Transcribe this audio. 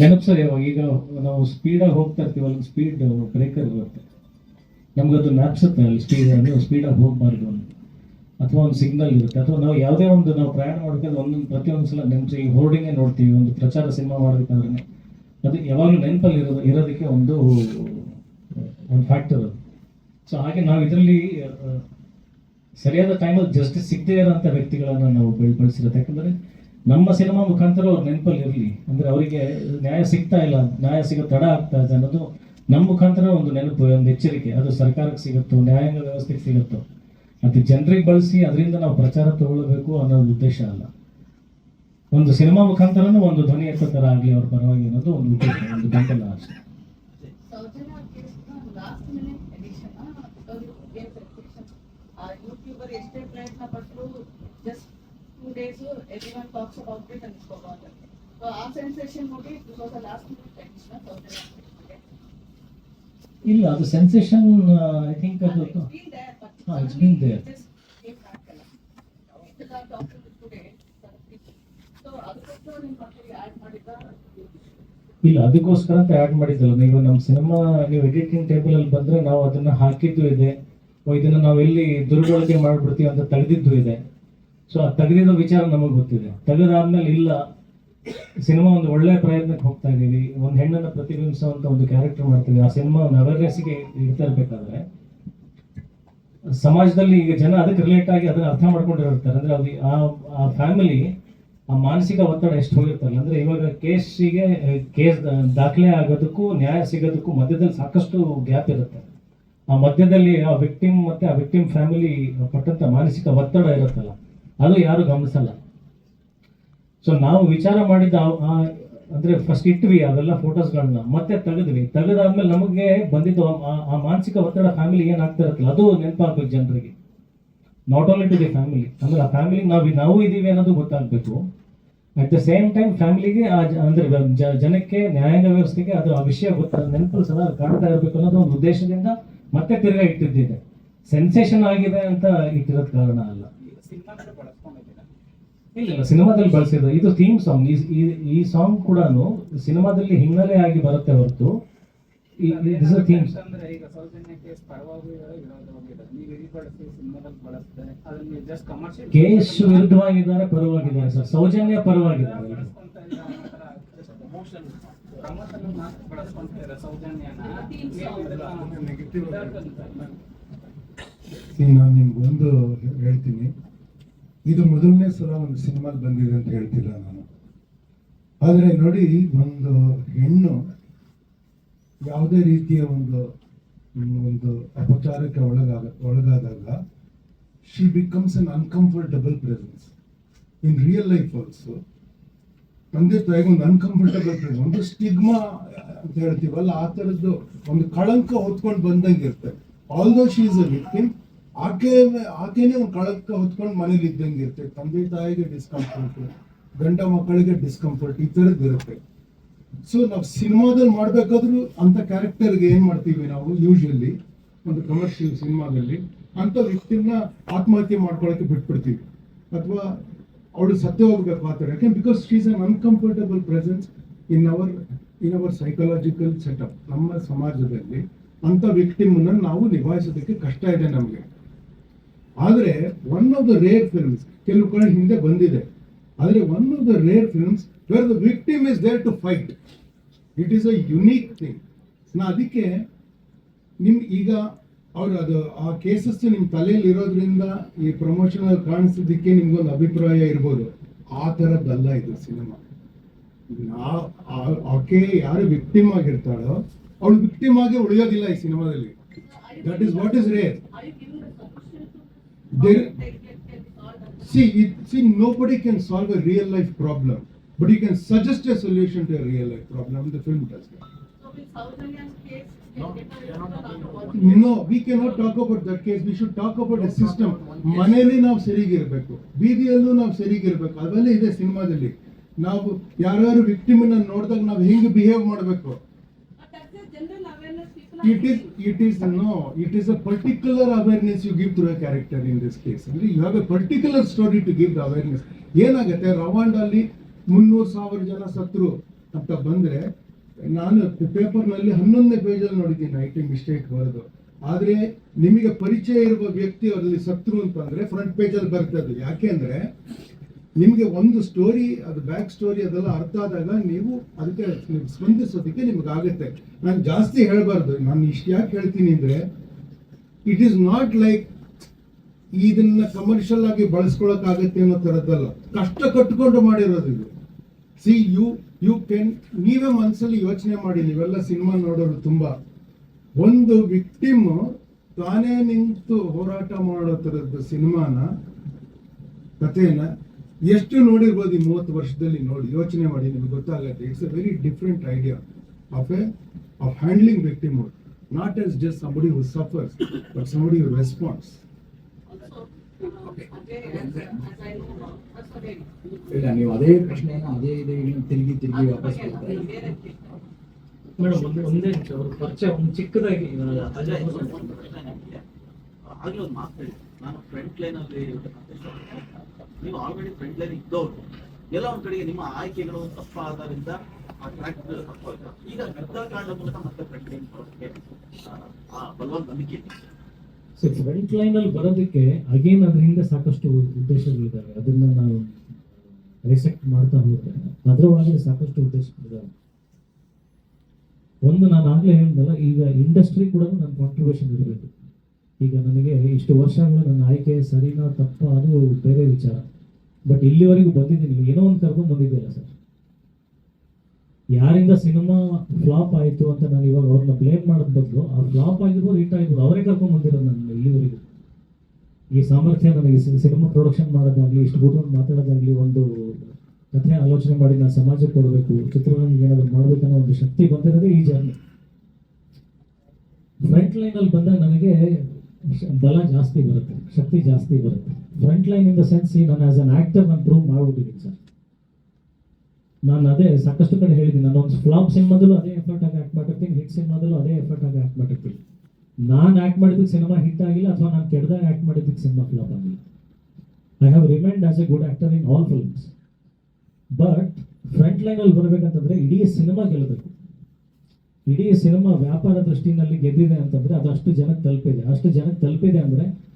ನೆನಪು ಇವಾಗ ಈಗ ನಾವು ಸ್ಪೀಡಾಗಿ ಹೋಗ್ತಾ ಇರ್ತೀವಿ ಅಲ್ಲಿ ಸ್ಪೀಡ್ ಬ್ರೇಕರ್ ಇರುತ್ತೆ ನಮ್ಗದು ಜ್ಞಾಪಿಸುತ್ತೆ ಅಲ್ಲಿ ಸ್ಪೀಡ್ ನೀವು ಸ್ಪೀಡಾಗಿ ಹೋಗಬಾರ್ದು ಅಂತ. ಅಥವಾ ಒಂದು ಸಿಗ್ನಲ್ ಇರುತ್ತೆ. ಅಥವಾ ನಾವು ಯಾವುದೇ ಒಂದು, ನಾವು ಪ್ರಯಾಣ ಮಾಡಬೇಕಾದ್ರೆ ಒಂದೊಂದು, ಪ್ರತಿಯೊಂದು ಸಲ ನೆನಪು ಈ ಹೋರ್ಡಿಂಗೇ ನೋಡ್ತೀವಿ, ಒಂದು ಪ್ರಚಾರ ಸಿನಿಮಾ ಮಾಡಬೇಕಾದ್ರೆ ಅದು ಯಾವಾಗಲೂ ನೆನಪಲ್ಲಿ ಇರೋದು, ಇರೋದಕ್ಕೆ ಒಂದು ಒಂದು ಫ್ಯಾಕ್ಟರ್ ಅದು. ಸೊ ಹಾಗೆ ನಾವು ಇದರಲ್ಲಿ ಸರಿಯಾದ ಟೈಮಲ್ಲಿ ಜಸ್ಟಿಸ್ ಸಿಗದೇ ಇರೋಂಥ ವ್ಯಕ್ತಿಗಳನ್ನು ನಾವು ಬೆಳ್ ಯಾಕಂದರೆ ನಮ್ಮ ಸಿನಿಮಾ ಮುಖಾಂತರ ಅವ್ರ ನೆನಪಲ್ಲಿ ಇರಲಿ. ಅಂದರೆ ಅವರಿಗೆ ನ್ಯಾಯ ಸಿಗ್ತಾ ಇಲ್ಲ, ನ್ಯಾಯ ಸಿಗೋ ತಡ ಆಗ್ತಾ ಇದೆ ಅನ್ನೋದು ನಮ್ಮ ಮುಖಾಂತರ ಒಂದು ನೆನಪು, ಒಂದು ಎಚ್ಚರಿಕೆ. ಅದು ಸರ್ಕಾರಕ್ಕೆ ಸಿಗುತ್ತೋ, ನ್ಯಾಯಾಂಗ ವ್ಯವಸ್ಥೆಗೆ ಸಿಗುತ್ತೋ? ಅದು ಜನರಿಗೆ ಬಳಸಿ ಅದರಿಂದ ನಾವು ಪ್ರಚಾರ ತಗೊಳ್ಬೇಕು ಅನ್ನೋ ಉದ್ದೇಶ ಅಲ್ಲ. ಒಂದು ಸಿನಿಮಾ ಮುಖಾಂತರನೂ ಒಂದು ಧ್ವನಿ ಎತ್ತರ ಆಗಲಿ ಅವ್ರ ಪರವಾಗಿ ಅನ್ನೋದು ಒಂದು ಉದ್ದೇಶ, ಒಂದು ಗಂಟೆಲ್ಲ ಅಷ್ಟೇ. ಎಷ್ಟೇ ಪ್ರಯತ್ನ ಪಟ್ಟರು days every one talks about it ಅನ್ಸ್ಕೋಬಹುದು so ಆ ಸೆನ್ಸೇಷನ್ ನೋಡಿ because last minute edition Sowjanya ಕೇಸ್ಗೆ ಇಲ್ಲ ಅದು ಸೆನ್ಸೇಷನ್ ಐ ಥಿಂಕ್ ಅದು ಹಾ, it's been there. ಸೊ ಅದಕ್ಕೋಸ್ಕರ ನಿಮ್ಮ ಮಕ್ಕಳಿಗೆ ಆಡ್ ಮಾಡಿದ್ದ ಇಲ್ಲ ಅದಕ್ಕೋಸ್ಕರ ಅಂತ ಆ್ಯಡ್ ಮಾಡಿದ್ದಲ್ಲ. ನೀವು ನಮ್ಮ ಸಿನಿಮಾ ನೀವು ಎಡಿಟಿಂಗ್ ಟೇಬಲ್ ಅಲ್ಲಿ ಬಂದ್ರೆ ನಾವು ಅದನ್ನ ಹಾಕಿದ್ದು ಇದೆ. ಇದನ್ನು ಇದನ್ನ ನಾವು ಎಲ್ಲಿ ದುರ್ಬಳಕೆ ಮಾಡ್ಬಿಡ್ತೀವಿ ಅಂತ ತಡೆದಿದ್ದು ಇದೆ. ಸೊ ಆ ತೆಗೆದಿರೋ ವಿಚಾರ ನಮಗೆ ಗೊತ್ತಿದೆ. ತೆಗೆದಾದ್ಮೇಲೆ ಇಲ್ಲ, ಸಿನಿಮಾ ಒಂದು ಒಳ್ಳೆ ಪ್ರಯತ್ನಕ್ಕೆ ಹೋಗ್ತಾ ಇದೀವಿ, ಒಂದು ಹೆಣ್ಣನ್ನು ಪ್ರತಿಬಿಂಬಿಸುವಂತ ಒಂದು ಕ್ಯಾರೆಕ್ಟರ್ ಮಾಡ್ತೀವಿ, ಆ ಸಿನಿಮಾ ಒಂದು ಅವೇರ್ನೆಸ್ಗೆ ಇಡ್ತಾ ಇರ್ಬೇಕಾದ್ರೆ, ಸಮಾಜದಲ್ಲಿ ಈಗ ಜನ ಅದಕ್ಕೆ ರಿಲೇಟ್ ಆಗಿ ಅದನ್ನ ಅರ್ಥ ಮಾಡ್ಕೊಂಡಿರ್ತಾರೆ ಅಂದ್ರೆ ಅದು ಆ ಆ ಫ್ಯಾಮಿಲಿ ಆ ಮಾನಸಿಕ ಒತ್ತಡ ಎಷ್ಟು ಹೋಗಿರ್ತಾರಲ್ಲ ಅಂದ್ರೆ ಇವಾಗ ಕೇಸಿಗೆ ಕೇಸ್ ದಾಖಲೆ ಆಗೋದಕ್ಕೂ, ನ್ಯಾಯ ಸಿಗೋದಕ್ಕೂ ಮಧ್ಯದಲ್ಲಿ ಸಾಕಷ್ಟು ಗ್ಯಾಪ್ ಇರುತ್ತೆ. ಆ ಮಧ್ಯದಲ್ಲಿ ಆ ವ್ಯಕ್ತಿಮ್ ಮತ್ತೆ ಆ ವ್ಯಕ್ತಿಮ್ ಫ್ಯಾಮಿಲಿ ಪಟ್ಟಂತ ಮಾನಸಿಕ ಒತ್ತಡ ಇರುತ್ತಲ್ಲ. ಅದು ಯಾರು ಗಮನಿಸಲ್ಲ. ಸೊ ನಾವು ವಿಚಾರ ಮಾಡಿದ ಆ- ಆ, ಅಂದ್ರೆ ಫಸ್ಟ್ ಇಟ್ವಿ ಅವೆಲ್ಲ ಫೋಟೋಸ್ಗಳನ್ನ ಮತ್ತೆ ತೆಗೆದ್ವಿ. ತೆಗೆದಾದ್ಮೇಲೆ ನಮಗೆ ಬಂದಿದ್ದು ಆ- ಮಾನಸಿಕ ಒತ್ತಡ ಫ್ಯಾಮಿಲಿ ಏನಾಗ್ತಾ ಇರುತ್ತಲ್ಲ, ಅದು ನೆನಪಾಗ್ಬೇಕು ಜನರಿಗೆ. Not only to the family ಅಂದ್ರೆ ಆ ಫ್ಯಾಮಿಲಿ ನಾವು ನಾವು ಇದೀವಿ ಅನ್ನೋದು ಗೊತ್ತಾಗಬೇಕು. ಅಟ್ ದ ಸೇಮ್ ಟೈಮ್ ಫ್ಯಾಮಿಲಿಗೆ ಆ ಅಂದ್ರೆ ಜನಕ್ಕೆ ನ್ಯಾಯಾಂಗ ವ್ಯವಸ್ಥೆಗೆ ಅದು ಆ ವಿಷಯ ಗೊತ್ತ ನೆನಪು ಸದಾ ಕಾಣ್ತಾ ಇರಬೇಕು ಅನ್ನೋದು ಒಂದು ಉದ್ದೇಶದಿಂದ ಮತ್ತೆ ತಿರ್ಗಾ ಇಟ್ಟಿದ್ದಿದೆ. ಸೆನ್ಸೇಷನ್ ಆಗಿದೆ ಅಂತ ಇಟ್ಟಿರೋದು ಕಾರಣ ಅಲ್ಲ. ಇಲ್ಲ ಇಲ್ಲ ಸಿನಿಮಾದಲ್ಲಿ ಬಳಸಿದ್ರು ಇದು ಥೀಮ್ ಸಾಂಗ್ ಈ ಸಾಂಗ್ ಕೂಡ ಸಿನಿಮಾದಲ್ಲಿ ಹಿನ್ನೆಲೆ ಆಗಿ ಬರುತ್ತೆ ಹೊರತು. ಥೀಮ್ ಅಂದ್ರೆ ಈಗ ಸೌಜನ್ಯ ಕೇಸ್ ಪರವಾಗಿ ವಿರೋಧವಾಗಿರೋದು ನೀವು ಸಿನಿಮಾದಲ್ಲಿ ಬಳಸ್ತಾರೆ ಅದನ್ನ ಜಸ್ಟ್ ಕಮರ್ಷಿಯಲ್ ಕೇಶ್ ವಿರುದ್ಧವಾಗಿದ್ದಾರೆ ಪರವಾಗಿದ್ದಾರೆ ಸರ್. ಸೌಜನ್ಯ ಪರವಾಗಿದ್ದಾರೆ. ನಾನು ನಿಮ್ಗೊಂದು ಹೇಳ್ತೀನಿ. ಇದು ಮೊದಲನೇ ಸಲ ಒಂದು ಸಿನಿಮಾಲ್ ಬಂದಿದೆ ಅಂತ ಹೇಳ್ತಿಲ್ಲ ನಾನು. ಆದರೆ ನೋಡಿ, ಒಂದು ಹೆಣ್ಣು ಯಾವುದೇ ರೀತಿಯ ಒಂದು ಒಂದು ಅಪಚಾರಕ್ಕೆ ಒಳಗಾಗ ಒಳಗಾದಾಗ she becomes un uncomfortable presence in real life also ತಂದೆ ತಾಯಿಗೆ ಒಂದು ಅನ್ಕಂಫರ್ಟಬಲ್ ಪ್ರೆಸೆನ್ಸ್ ಒಂದು ಸ್ಟಿಗ್ಮಾ ಅಂತ ಹೇಳ್ತೀವಲ್ಲ, ಆ ಥರದ್ದು ಒಂದು ಕಳಂಕ ಹೊತ್ಕೊಂಡು ಬಂದಂಗೆ ಇರುತ್ತೆ. Although she is a victim ಆಕೆ ಆಕೆನೇ ಒಂದು ಕಳಕ್ಕೆ ಹೊತ್ಕೊಂಡು ಮನೇಲಿ ಇದ್ದಂಗೆ ಇರುತ್ತೆ. ತಂದೆ ತಾಯಿಗೆ ಡಿಸ್ಕಂಫರ್ಟ್ ಗಂಡ ಮಕ್ಕಳಿಗೆ ಡಿಸ್ಕಂಫರ್ಟ್ ಈ ಥರದ್ದು ಇರುತ್ತೆ. ಸೊ ನಾವು ಸಿನಿಮಾದಲ್ಲಿ ಮಾಡಬೇಕಾದ್ರೂ ಅಂತ ಕ್ಯಾರೆಕ್ಟರ್ಗೆ ಏನು ಮಾಡ್ತೀವಿ ನಾವು? ಯೂಶಲಿ ಒಂದು ಕಮರ್ಷಿಯಲ್ ಸಿನಿಮಾದಲ್ಲಿ ಅಂತ ವ್ಯಕ್ತಿನ ಆತ್ಮಹತ್ಯೆ ಮಾಡ್ಕೊಳಕ್ಕೆ ಬಿಟ್ಬಿಡ್ತೀವಿ. ಅಥವಾ ಅವಳು ಸತ್ಯ ಹೋಗ್ಬೇಕು ಆ ಥರ ಯಾಕೆ because she's un uncomfortable presence in our in our psychological setup ನಮ್ಮ ಸಮಾಜದಲ್ಲಿ ಅಂತ ವ್ಯಕ್ತಿಮನ್ನು ನಾವು ನಿಭಾಯಿಸೋದಕ್ಕೆ ಕಷ್ಟ ಇದೆ ನಮಗೆ. ಆದರೆ one of the rare films ಕೆಲವು ಕಡೆ ಹಿಂದೆ ಬಂದಿದೆ. ಆದರೆ one of the rare films where the victim is there to fight it is a unique thing ನಾ ಅದಕ್ಕೆ ನಿಮ್ ಈಗ ಅವ್ರು ಅದು ಆ ಕೇಸಸ್ ನಿಮ್ಮ ತಲೆಯಲ್ಲಿ ಇರೋದ್ರಿಂದ ಈ ಪ್ರಮೋಷನಲ್ ಕಾಣಿಸಿದ್ದಕ್ಕೆ ನಿಮ್ಗೊಂದು ಅಭಿಪ್ರಾಯ ಇರ್ಬೋದು. ಆ ಥರದ್ದಲ್ಲ ಇದು ಸಿನಿಮಾ. ಆಕೆ ಯಾರು ವಿಕ್ಟಿಮ್ ಆಗಿರ್ತಾಳೋ, ಅವಳು ವಿಕ್ಟಿಮ್ ಆಗಿ ಉಳಿಯೋದಿಲ್ಲ ಈ ಸಿನಿಮಾದಲ್ಲಿ. That is what is rare Are you giving a solution to There-? See, it, see, nobody can solve a real life problem, but you can suggest a solution to a real life problem. The film does that. No, we cannot talk about that case. We should talk about a system. ಮನೆಯಲ್ಲಿ ನಾವು ಸರಿಗಿರಬೇಕು ಬೀದಿಯಲ್ಲೂ ನಾವು ಸರಿಗಿರಬೇಕು ಅವೆಲ್ಲ ಇದೆ ಸಿನಿಮಾದಲ್ಲಿ ನಾವು ಯಾರ್ಯಾರು ವಿಕ್ಟಿಮನ್ನ ನೋಡಿದಾಗ ನಾವು ಹೆಂಗೆ ಬಿಹೇವ್ ಮಾಡಬೇಕು But that's a general awareness. It is it is no it is a particular awareness you give to a character in this case ಅಂದ್ರೆ you have a particular story to give the awareness ಏನಾಗುತ್ತೆ? ರವಾಂಡಲ್ಲಿ ಮುನ್ನೂರು ಸಾವಿರ ಜನ ಸತ್ರು ಅಂತ ಬಂದ್ರೆ, ನಾನು ಪೇಪರ್ನಲ್ಲಿ ಹನ್ನೊಂದನೇ ಪೇಜಲ್ಲಿ ನೋಡಿದ್ದೀನಿ ಐ ಟಿ ಮಿಸ್ಟೇಕ್ ಬರೆದು ಆದರೆ ನಿಮಗೆ ಪರಿಚಯ ಇರುವ ವ್ಯಕ್ತಿ ಅವರಲ್ಲಿ ಸತ್ರು ಅಂತಂದ್ರೆ ಫ್ರಂಟ್ ಪೇಜಲ್ಲಿ ಬರ್ತದೆ. ಯಾಕೆಂದ್ರೆ ನಿಮಗೆ ಒಂದು ಸ್ಟೋರಿ ಅದು ಬ್ಯಾಕ್ ಸ್ಟೋರಿ ಅದೆಲ್ಲ ಅರ್ಥ ಆದಾಗ ನೀವು ಅದಕ್ಕೆ ನೀವು ಸ್ಪಂದಿಸೋದಕ್ಕೆ ನಿಮ್ಗೆ ಆಗುತ್ತೆ. ನಾನು ಜಾಸ್ತಿ ಹೇಳಬಾರ್ದು, ನಾನು ಇಷ್ಟು ಯಾಕೆ ಹೇಳ್ತೀನಿ ಅಂದ್ರೆ ಇಟ್ ಈಸ್ ನಾಟ್ ಲೈಕ್ ಇದನ್ನ ಕಮರ್ಷಿಯಲ್ ಆಗಿ ಬಳಸ್ಕೊಳಕ್ ಆಗುತ್ತೆ ಅನ್ನೋ ತರದ್ದಲ್ಲ. ಕಷ್ಟ ಕಟ್ಕೊಂಡು ಮಾಡಿರೋದು ಇದು. ಸಿ ಯು ಯು ಕೆನ್ ನೀವೇ ಮನಸ್ಸಲ್ಲಿ ಯೋಚನೆ ಮಾಡಿ, ನೀವೆಲ್ಲ ಸಿನಿಮಾ ನೋಡೋರು ತುಂಬಾ. ಒಂದು ವಿಕ್ಟಿಮ್ ತಾನೇ ನಿಂತು ಹೋರಾಟ ಮಾಡೋ ಥರದ್ದು ಸಿನಿಮಾನ, ಕಥೆನ ಎಷ್ಟು ನೋಡಿರ್ಬೋದು ಈ ಮೂವತ್ತು ವರ್ಷದಲ್ಲಿ ನೋಡಿ ಯೋಚನೆ ಮಾಡಿ ನಿಮ್ಗೆ ಗೊತ್ತಾಗತ್ತೆ it's a very different idea of a of handling victim not as just somebody who suffers but somebody who response. ಇಲ್ಲ ನೀವು ಅದೇ ಪ್ರಶ್ನೆಯನ್ನ ಅದೇ ಇದೇ ತಿರುಗಿ ತಿರುಗಿ ವಾಪಸ್. ಮೇಡಮ್ ಒಂದು ಒಂದೇ ನಿಮಿಷ ಅವ್ರ ಪರಿಚಯ ಒಂದು ಚಿಕ್ಕದಾಗಿ ಆಗ್ಲೇ ಒಂದು ಮಾತು ಹೇಳಿ ನಾನು ಫ್ರಂಟ್ ಲೈನ್ ಅಲ್ಲಿ ನೀವು ಆಲ್ರೆಡಿ ಫ್ರೆಂಡ್ ಲೈನ್ ಇದ್ದವರು, ಎಲ್ಲ ಒಂದ್ ಕಡೆಗೆ ನಿಮ್ಮ ಆಯ್ಕೆಗಳು ತಪ್ಪಾದ್ದರಿಂದ ತಪ್ಪಾಯ್ತು ಈಗ ಯುದ್ಧಕಾಂಡ ಮೂಲಕ ಮತ್ತೆ ಫ್ರಂಟ್ ಲೈನ್ ಬರೋದಕ್ಕೆ ಬಲವಂತ ನಂಬಿಕೆ. ಸೊ ಫ್ರಂಟ್ ಲೈನ್ ಅಲ್ಲಿ ಬರೋದಕ್ಕೆ ಅಗೇನ್ ಅದ್ರ ಹಿಂದೆ ಸಾಕಷ್ಟು ಉದ್ದೇಶಗಳಿದ್ದಾವೆ. ಅದನ್ನ ನಾವು ರಿಸೆಕ್ಟ್ ಮಾಡ್ತಾ ಹೋದ್ರೆ ಅದ್ರ ಸಾಕಷ್ಟು ಉದ್ದೇಶಗಳಿದ್ದಾವೆ. ಒಂದು ನಾನು ಆಗ್ಲೇ ಹೇಳಿದಲ್ಲ, ಈಗ ಇಂಡಸ್ಟ್ರಿ ಕೂಡ ನನ್ನ ಕಾಂಟ್ರಿಬ್ಯೂಷನ್ ಇರಬೇಕು. ಈಗ ನನಗೆ ಇಷ್ಟು ವರ್ಷಗಳು ನನ್ನ ಆಯ್ಕೆ ಸರಿನಾ ತಪ್ಪ ಅದು ಬೇರೆ ವಿಚಾರ. ಬಟ್ ಇಲ್ಲಿವರೆಗೂ ಬಂದಿದ್ದೀನಿ. ಏನೋ ಒಂದು ಕರ್ಕೊಂಡು ಬಂದಿದ್ದೀರ ಸರ್? ಯಾರಿಂದ ಸಿನಿಮಾ ಫ್ಲಾಪ್ ಆಯಿತು ಅಂತ ನಾನು ಇವಾಗ ಅವ್ರನ್ನ ಬ್ಲೇಮ್ ಮಾಡೋದ್ ಬದಲು ಆ ಫ್ಲಾಪ್ ಆಗಿರ್ಬೋದು ಹಿಟ್ ಆಗಿರ್ಬೋದು ಅವರೇ ಕರ್ಕೊಂಡು ಬಂದಿರೋದು ನನ್ನ ಇಲ್ಲಿವರೆಗೂ. ಈ ಸಾಮರ್ಥ್ಯ ನನಗೆ ಸಿನಿಮಾ ಪ್ರೊಡಕ್ಷನ್ ಮಾಡೋದಾಗ್ಲಿ, ಇಷ್ಟು ಕೂತ್ಕೊಂಡು ಮಾತಾಡೋದಾಗ್ಲಿ ಒಂದು ಕಥೆ ಆಲೋಚನೆ ಮಾಡಿ ನಾನು ಸಮಾಜಕ್ಕೆ ಕೊಡಬೇಕು, ಚಿತ್ರರಂಗಕ್ಕೆ ಏನಾದ್ರು ಮಾಡ್ಬೇಕನ್ನೋ ಒಂದು ಶಕ್ತಿ ಬಂದಿರೋದೇ ಈ ಜರ್ನಿ ಫ್ರಂಟ್ ಲೈನ್ ಅಲ್ಲಿ ಬಂದಾಗ ನನಗೆ ಬಲ ಜಾಸ್ತಿ ಬರುತ್ತೆ, ಶಕ್ತಿ ಜಾಸ್ತಿ ಬರುತ್ತೆ. Front line in the sense ನಾನು ಆಸ್ ಅನ್ ಆಕ್ಟರ್ ನಾನು ಪ್ರೂವ್ ಮಾಡ್ಬಿಟ್ಟಿದ್ದೀನಿ ಸರ್ ನಾನು ಅದೇ ಸಾಕಷ್ಟು ಕಡೆ ಹೇಳಿದ್ದೀನಿ ನಾನು ಒಂದು ಫ್ಲಾಪ್ ಸಿನಿಮಾದಲ್ಲೂ ಅದೇ ಎಫರ್ಟ್ ಆಗಿ ಆಕ್ಟ್ ಮಾಡಿರ್ತೀನಿ ಹಿಟ್ ಸಿನಿಮಾದಲ್ಲೂ ಅದೇ ಎಫರ್ಟ್ ಆಗಿ ಆಕ್ಟ್ ಮಾಡಿರ್ತೀನಿ ನಾನು ಆಕ್ಟ್ ಮಾಡಿದ್ದಕ್ಕೆ ಸಿನಿಮಾ ಹಿಟ್ ಆಗಿಲ್ಲ ಅಥವಾ ನಾನು ಕೆಡ್ದಾಗ ಆಕ್ಟ್ ಮಾಡಿದ್ದಕ್ಕೆ ಸಿನಿಮಾ ಫ್ಲಾಪ್ ಆಗಿಲ್ಲ. I have remind as a good actor in all films but front ಲೈನಲ್ಲಿ ಬರಬೇಕಂತಂದ್ರೆ ಇಡೀ ಸಿನಿಮಾ ಗೆಲ್ಲಬೇಕು. ಇಡೀ ಸಿನಿಮಾ ವ್ಯಾಪಾರ ದೃಷ್ಟಿನಲ್ಲಿ ಗೆದ್ದಿದೆ ಅಂತಂದ್ರೆ ಅದು ಅಷ್ಟು ಜನಕ್ಕೆ ತಲುಪಿದೆ. ಅಷ್ಟು ಜನಕ್ಕೆ ತಲುಪಿದೆ ಅಂದ್ರೆ